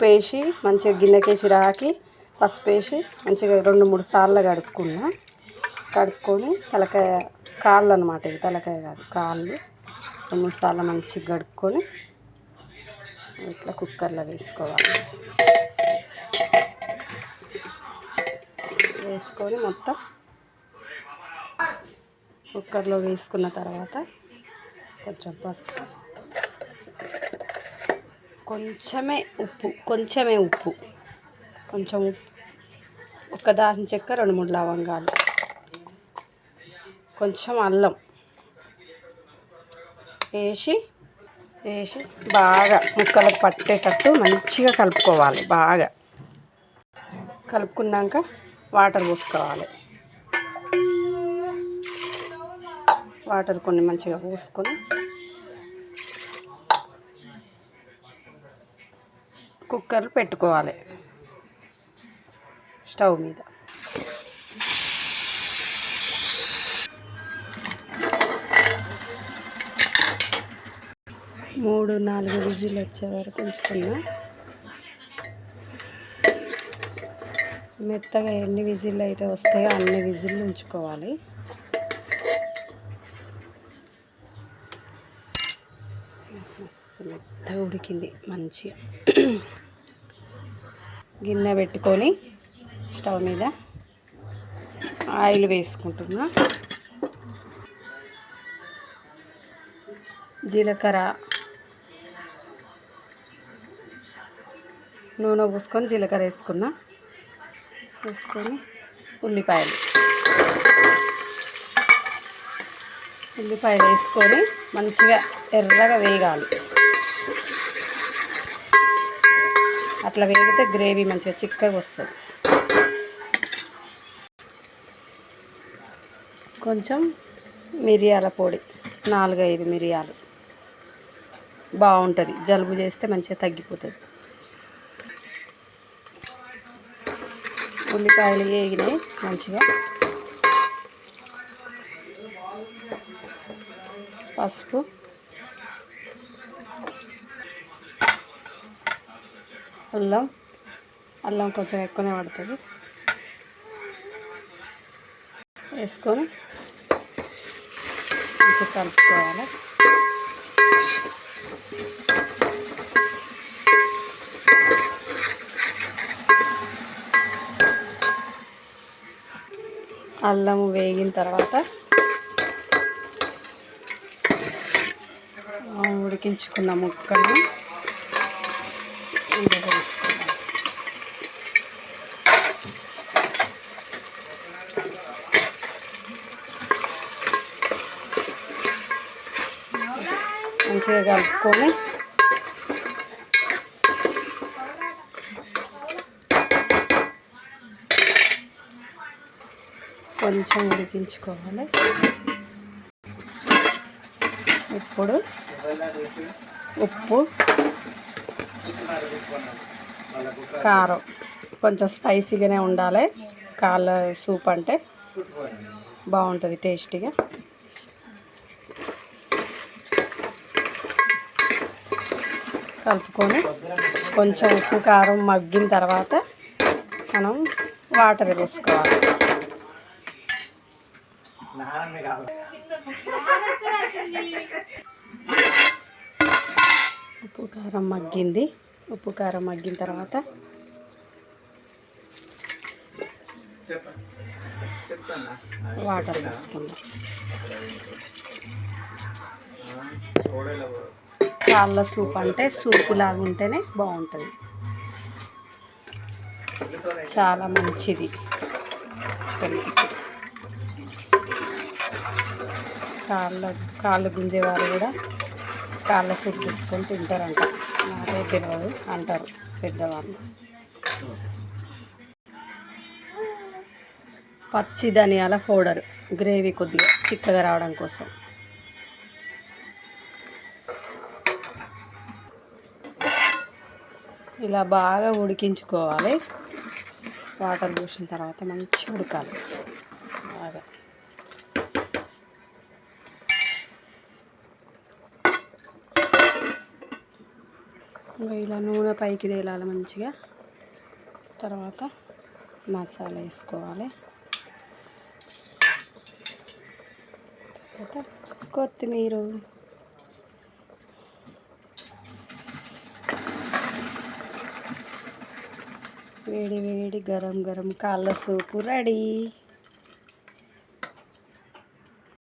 ఉప్పు వేసి మంచిగా గిన్నెకేసి రాకి పసుపు వేసి మంచిగా రెండు మూడు సార్లు కడుక్కున్నా. కడుక్కొని తలకాయ కాళ్ళు అనమాట ఇది తలకాయ కాదు కాళ్ళు. రెండు మూడు సార్లు మంచిగా కడుక్కొని ఇట్లా కుక్కర్లో వేసుకోవాలి. వేసుకొని మొత్తం కుక్కర్లో వేసుకున్న తర్వాత కొంచెం పసుపు కొంచెమే ఉప్పు కొంచెమే ఉప్పు. కొంచెం ఉప్పు. ఒక దాల్చిన చెక్క రెండు మూడు లవంగాలు. కొంచెం అల్లం వేసి వేసి బాగా ముక్కలకు పట్టేటట్టు మంచిగా కలుపుకోవాలి బాగా. కలుపుకున్నాక వాటర్ పోసుకోవాలి. వాటర్ కొన్ని మంచిగా పోసుకొని కుక్కర్ పెట్టుకోవాలి. స్టవ్ మీద. మూడు నాలుగు విజిల్ వచ్చే వరకు ఉంచుకున్నా మెత్తగా ఎన్ని విజిల్లు అయితే వస్తాయో అన్ని విజిల్లు ఉంచుకోవాలి. మెత్తగా ఉడికింది మంచిగా. గిన్నె పెట్టుకొని స్టవ్ మీద ఆయిల్ వేసుకుంటున్నా. జీలకర్ర నూనె పోసుకొని జీలకర్ర వేసుకున్నా. వేసుకొని ఉల్లిపాయలు. ఉల్లిపాయలు వేసుకొని మంచిగా ఎర్రగా వేగాలి. అట్లా వేగితే గ్రేవీ మంచిగా చిక్కగా వస్తుంది. కొంచెం మిరియాల పొడి నాలుగైదు మిరియాలు. బాగుంటుంది. జలుబు చేస్తే మంచిగా తగ్గిపోతుంది. ఉల్లిపాయలు వేగినాయి మంచిగా. పసుపు అల్లం. అల్లం కొంచెం ఎక్కువనే పడుతుంది. వేసుకొని కొంచెం కలుపుకోవాలి. అల్లం వేగిన తర్వాత ఉడికించుకున్న ముక్కలు ఇందులో వేసుకోవాలి మంచిగా కలుపుకొని కొంచెం ఉడికించుకోవాలి. ఇప్పుడు ఉప్పు కారం. కొంచెం స్పైసీగానే ఉండాలి. కాళ్ళ సూప్ అంటే బాగుంటుంది టేస్టీగా. కలుపుకొని కొంచెం ఉప్పు కారం మగ్గిన తర్వాత మనం వాటర్ పోసుకోవాలి ఉప్పు కారం మగ్గింది. ఉప్పు కారం మగ్గిన తర్వాత వాటర్ పోసుకుందాం కాళ్ళ సూప్ అంటే సూపు లాగా ఉంటేనే బాగుంటుంది. చాలా మంచిది. హెల్త్కి కాళ్ళ కాళ్ళు గుంజేవారు కూడా కాళ్ళ సూప్ తెచ్చుకొని తింటారంట. నాకే తెలియదు అంటారు పెద్దవాళ్ళు. పచ్చి ధనియాల పౌడర్ గ్రేవీ కొద్దిగా చిక్కగా రావడం కోసం. ఇలా బాగా ఉడికించుకోవాలి. వాటర్ పోసిన తర్వాత మంచిగా ఉడకాలి. బాగా. ఇలా నూనె పైకి తేలాలి మంచిగా. తర్వాత మసాలా వేసుకోవాలి. తర్వాత కొత్తిమీర. వేడి వేడి గరం గరం కాళ్ళ సూపు రెడీ.